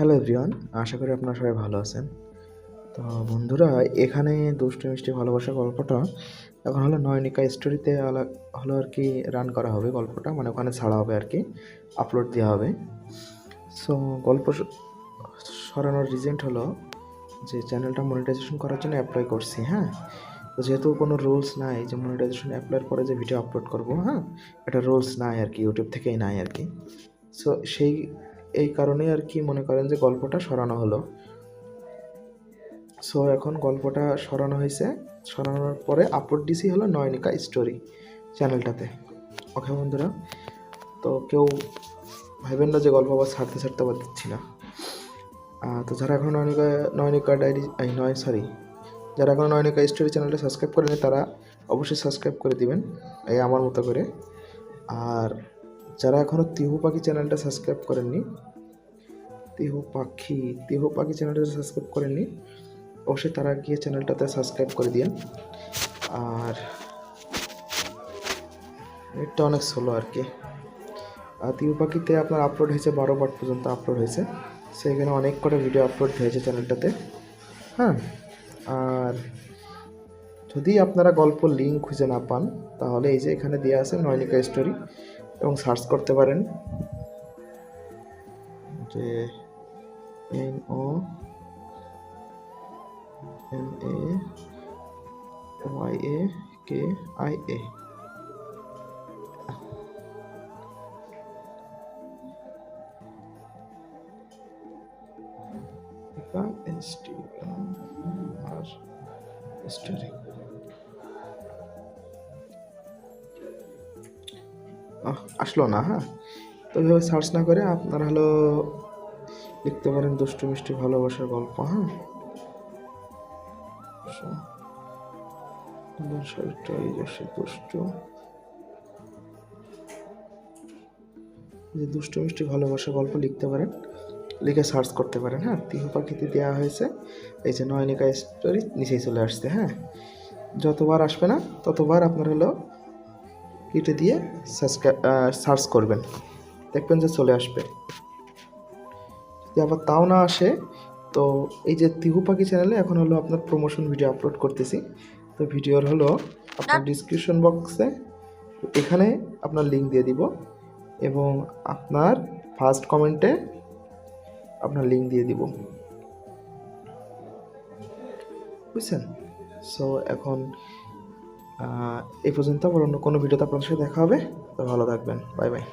Hello everyone আশা করি আপনারা সবাই ভালো আছেন। তো বন্ধুরা, এখানে দুষ্টু মিষ্টি ভালোবাসা গল্পটা এখন হলো নয়নিকা স্টোরিতে হলো আর কি রান করা হবে গল্পটা মানে ওখানে ছাড়া হবে আর কি আপলোড দেওয়া হবে। সো গল্প সরানোর রিজেন্ট হলো যে চ্যানেলটা মনিটাইজেশন করার জন্য অ্যাপ্লাই করছি হ্যাঁ? তো যেহেতু কোনো রুলস নাই যে মনিটাইজেশন অ্যাপ্লাই করে যে ভিডিও আপলোড করব হ্যাঁ? এটা রুলস নাই আর কি ইউটিউব থেকেই নাই আর কি। সো সেই এই কারণেই আর কি মনে করেন যে গল্পটা সরানো হলো। সো এখন গল্পটা সরানো হয়েছে। সরানোর পরে আপলোড ডিসি হলো নয়নিকা স্টোরি চ্যানেলটাতে ওকে বন্ধুরা? তো কেউ ভাবেন না যে গল্প আবার ছাড়তে ছাড়তে আবার দিচ্ছি না। তো যারা এখন নয়নিকা নয়নিকা ডায়েরি এই নয় সরি যারা এখন নয়নিকা স্টোরি চ্যানেলটা সাবস্ক্রাইব করেনি তারা অবশ্যই সাবস্ক্রাইব করে দিবেন। এই আমার মতো করে। আর যারা এখনও তিহু পাখি চ্যানেলটা সাবস্ক্রাইব করেননি, তিহু পাখি তিহু পাখি চ্যানেলটা সাবস্ক্রাইব করেননি, অবশ্যই তারা গিয়ে চ্যানেলটাতে সাবস্ক্রাইব করে দিন আর এটা অনেক স্লো আর কি। আর তিহু পাখিতে আপনার আপলোড হয়েছে বারো বার পর্যন্ত আপলোড হয়েছে। সেখানে অনেক কটা ভিডিও আপলোড হয়েছে চ্যানেলটাতে। হ্যাঁ? আর যদি আপনারা গল্প লিঙ্ক খুঁজে না পান, তাহলে এই যে এখানে দেওয়া আছে নয়নিকা স্টোরি এবং সার্চ করতে পারেন। যে N O N A Y A K I A. S T R story আসলো না হ্যাঁ? তো এভাবে সার্চ না করে আপনারা হলো লিখতে পারেন দুষ্টু, মিষ্টি, ভালোবাসার গল্প হ্যাঁ? শরীরটা এই যে দুষ্টু। যে দুষ্টু, মিষ্টি ভালোবাসা গল্প লিখতে পারেন। লিখে সার্চ করতে পারেন হ্যাঁ? তিহু পাখিতে দেওয়া হয়েছে। এই যে নয়নিকা স্টোরি নিচেই চলে আসছে হ্যাঁ? যতবার আসবে না, ততবার আপনার হলো কেটে দিয়ে সার্চ করবেন। দেখবেন যে চলে আসবে। যদি আবার তাও না আসে, তো এই যে তিহু পাখি চ্যানেলে এখন হলো আপনার প্রমোশন ভিডিও আপলোড করতেছি। তো ভিডিওর হলো আপনার ডিসক্রিপশন বক্সে এখানে আপনার লিঙ্ক দিয়ে দিব এবং আপনার ফার্স্ট কমেন্টে আপনার লিঙ্ক দিয়ে দিব। বুঝছেন? সো এখন এই পর্যন্ত আমার অন্য কোনো ভিডিওতে আপনাদের সাথে দেখা হবে। তো ভালো থাকবেন। Bye bye.